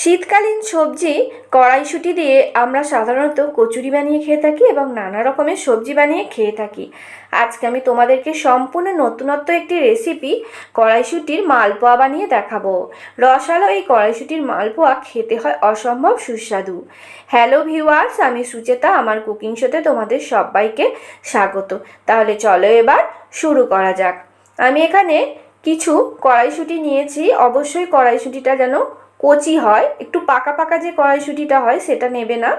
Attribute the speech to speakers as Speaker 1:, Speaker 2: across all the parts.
Speaker 1: শীতকালীন সবজি, কড়াইশুঁটি দিয়ে আমরা সাধারণত কচুরি বানিয়ে খেয়ে থাকি এবং নানা রকমের সবজি বানিয়ে খেয়ে থাকি। আজকে আমি তোমাদেরকে সম্পূর্ণ নতুনত্ব একটি রেসিপি কড়াইশুঁটির মালপোয়া বানিয়ে দেখাবো। রসালো এই কড়াইশুঁটির মালপোয়া খেতে হয় অসম্ভব সুস্বাদু। হ্যালো ভিউয়ার্স আমি সুচেতা, আমার কুকিং শোতে তোমাদের সবাইকে স্বাগত। তাহলে চলো এবার শুরু করা যাক। আমি এখানে কিছু কড়াইশুঁটি নিয়েছি। অবশ্যই কড়াইশুঁটিটা যেন কচি হয়, একটু পাকা পাকা যে কড়াইশুঁটিটা হয় সেটা নেবে না।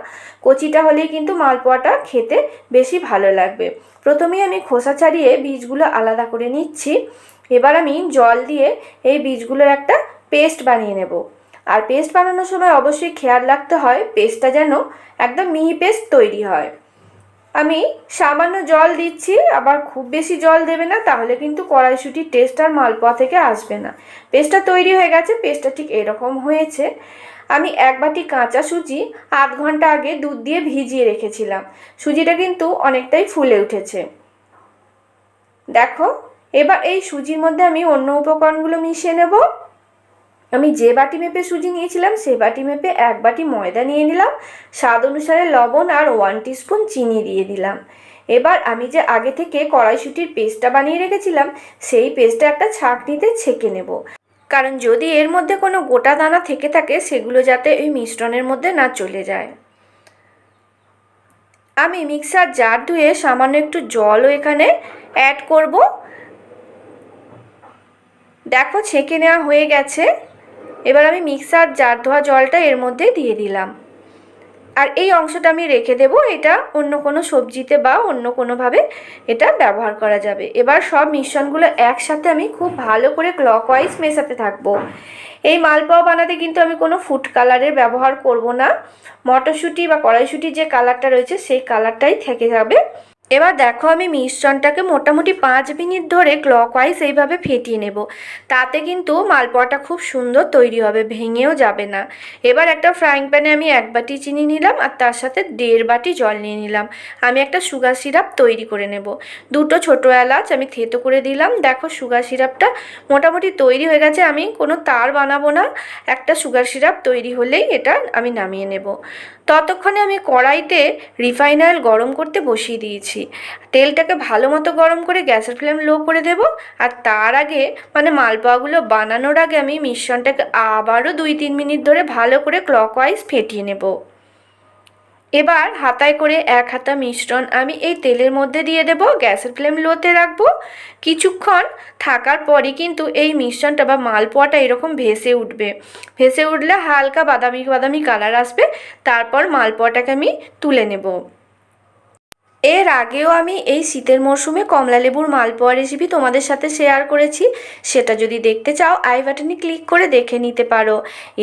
Speaker 1: কচিটা হলেই কিন্তু মালপোয়াটা খেতে বেশি ভালো লাগবে। প্রথমেই আমি খোসা ছাড়িয়ে বীজগুলো আলাদা করে নিচ্ছি। এবার আমি জল দিয়ে এই বীজগুলোর একটা পেস্ট বানিয়ে নেব। আর পেস্ট বানানোর সময় অবশ্যই খেয়াল রাখতে হয়, পেস্টটা যেন একদম মিহি পেস্ট তৈরি হয়। আমি সামান্য জল দিচ্ছি, আবার খুব বেশি জল দেবে না, তাহলে কিন্তু কড়াইশুটির টেস্ট আর মালপোয়া থেকে আসবে না। পেস্টটা তৈরি হয়ে গেছে, পেস্টটা ঠিক এরকম হয়েছে। আমি এক বাটি কাঁচা সুজি আধ ঘণ্টা আগে দুধ দিয়ে ভিজিয়ে রেখেছিলাম। সুজিটা কিন্তু অনেকটাই ফুলে উঠেছে। দেখো, এবার এই সুজির মধ্যে আমি অন্য উপকরণগুলো মিশিয়ে নেব। আমি যে বাটি মেপে সুজি নিয়েছিলাম, সে বাটি মেপে এক বাটি ময়দা নিয়ে নিলাম, স্বাদ অনুসারে লবণ আর ওয়ান টিস্পুন চিনি দিয়ে দিলাম। এবার আমি যে আগে থেকে কড়াইশুটির পেস্টটা বানিয়ে রেখেছিলাম, সেই পেস্টটা একটা ছাঁকনিতে ছেঁকে নেব। কারণ যদি এর মধ্যে কোনো গোটা দানা থেকে থাকে, সেগুলো যাতে ওই মিশ্রণের মধ্যে না চলে যায়। আমি মিক্সার জার ধুয়ে সামান্য একটু জলও এখানে অ্যাড করব। দেখো, ছেঁকে নেওয়া হয়ে গেছে। এবার আমি মিক্সার, জার ধোয়া জলটা এর মধ্যে দিয়ে দিলাম। আর এই অংশটা আমি রেখে দেব, এটা অন্য কোনো সবজিতে বা অন্য কোনোভাবে এটা ব্যবহার করা যাবে। এবার সব মিশ্রণগুলো একসাথে আমি খুব ভালো করে ক্লকওয়াইজ মেশাতে থাকব। এই মালপোয়া বানাতে কিন্তু আমি কোনো ফুড কালারের ব্যবহার করব না। মটরশুঁটি বা কড়াইশুঁটির যে কালারটা রয়েছে, সেই কালারটাই থেকে যাবে। এবার দেখো আমি মিশ্রণটাকে মোটামুটি পাঁচ মিনিট ধরে ক্লকওয়াইজ এইভাবে ফেটিয়ে নেব। তাতে কিন্তু মালপোয়াটা খুব সুন্দর তৈরি হবে, ভেঙেও যাবে না। এবার একটা ফ্রাইং প্যানে আমি এক বাটি চিনি নিলাম আর তার সাথে দেড় বাটি জল নিয়ে নিলাম। আমি একটা সুগার সিরাপ তৈরি করে নেব। দুটো ছোটো এলাচ আমি থেতো করে দিলাম। দেখো সুগার সিরাপটা মোটামুটি তৈরি হয়ে গেছে। আমি কোনো তার বানাবো না। একটা সুগার সিরাপ তৈরি হলেই এটা আমি নামিয়ে নেব। ততক্ষণে আমি কড়াইতে রিফাইন অয়েল গরম করতে বসিয়ে দিয়েছি। তেলটাকে ভালো মতো গরম করে গ্যাসের ফ্লেম লো করে দেব। আর তার আগে মানে মালপোয়াগুলো বানানোর আগে আমি মিশ্রণটাকে আবারও দুই তিন মিনিট ধরে ভালো করে ক্লক ক্লকওয়াইজ ফেটিয়ে নেব। এবার হাতায় করে এক হাতা মিশ্রণ আমি এই তেলের মধ্যে দিয়ে দেব। গ্যাসের ফ্লেম লোতে রাখব। কিছুক্ষণ থাকার পরই কিন্তু এই মিশ্রণটা বা মালপোয়াটা এরকম ভেসে উঠবে। ভেসে উঠলে হালকা বাদামি বাদামি কালার আসবে। তারপর মালপোয়াটাকে আমি তুলে নেব। এর আগেও আমি এই শীতের মরশুমে কমলা লেবুর মালপোয়া রেসিপি তোমাদের সাথে শেয়ার করেছি। সেটা যদি দেখতে চাও, আই বাটনে ক্লিক করে দেখে নিতে পারো।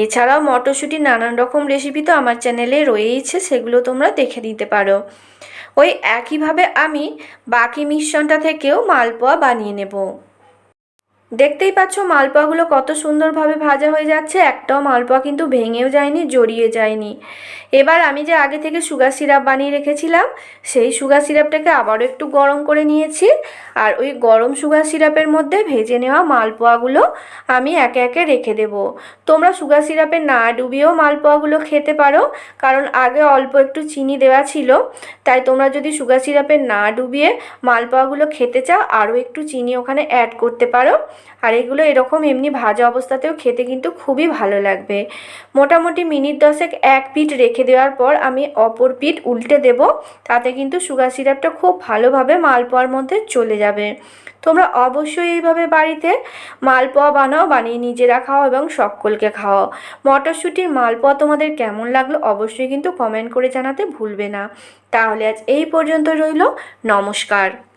Speaker 1: এছাড়াও মটরশুঁটির নানান রকম রেসিপি তো আমার চ্যানেলে রয়েইছে, সেগুলো তোমরা দেখে নিতে পারো। ওই একইভাবে আমি বাকি মিশ্রণটা থেকেও মালপোয়া বানিয়ে নেব। দেখতেই পাচ্ছ মালপোয়াগুলো কত সুন্দরভাবে ভাজা হয়ে যাচ্ছে, একটাও মালপোয়া কিন্তু ভেঙেও যায়নি, জড়িয়ে যায়নি। এবার আমি যে আগে থেকে সুগার সিরাপ বানিয়ে রেখেছিলাম, সেই সুগার সিরাপটাকে আবারও একটু গরম করে নিয়েছি আর ওই গরম সুগার সিরাপের মধ্যে ভেজে নেওয়া মালপোয়াগুলো আমি একে একে রেখে দেব। তোমরা সুগার সিরাপে না ডুবিয়েও মালপোয়াগুলো খেতে পারো, কারণ আগে অল্প একটু চিনি দেওয়া ছিল, তাই তোমরা যদি সুগার সিরাপে না ডুবিয়ে মালপোয়াগুলো খেতে চাও, আরও একটু চিনি ওখানে অ্যাড করতে পারো। আর এগুলো এরকম এমনি ভাজা অবস্থাতেও খেতে কিন্তু খুবই ভালো লাগবে। মোটামুটি মিনিট দশেক এক পিঠ রেখে দেওয়ার পর আমি অপর পিঠ উল্টে দেব। তাতে কিন্তু সুগার সিরাপটা খুব ভালোভাবে মালপোয়ার মধ্যে চলে যাবে। তোমরা অবশ্যই এইভাবে বাড়িতে মালপোয়া বানাও, বানিয়ে নিজেরা খাও এবং সকলকে খাও মটরশুঁটির মালপোয়া তোমাদের কেমন লাগল অবশ্যই কিন্তু কমেন্ট করে জানাতে ভুলবে না। তাহলে আজ এই পর্যন্ত রইল। নমস্কার।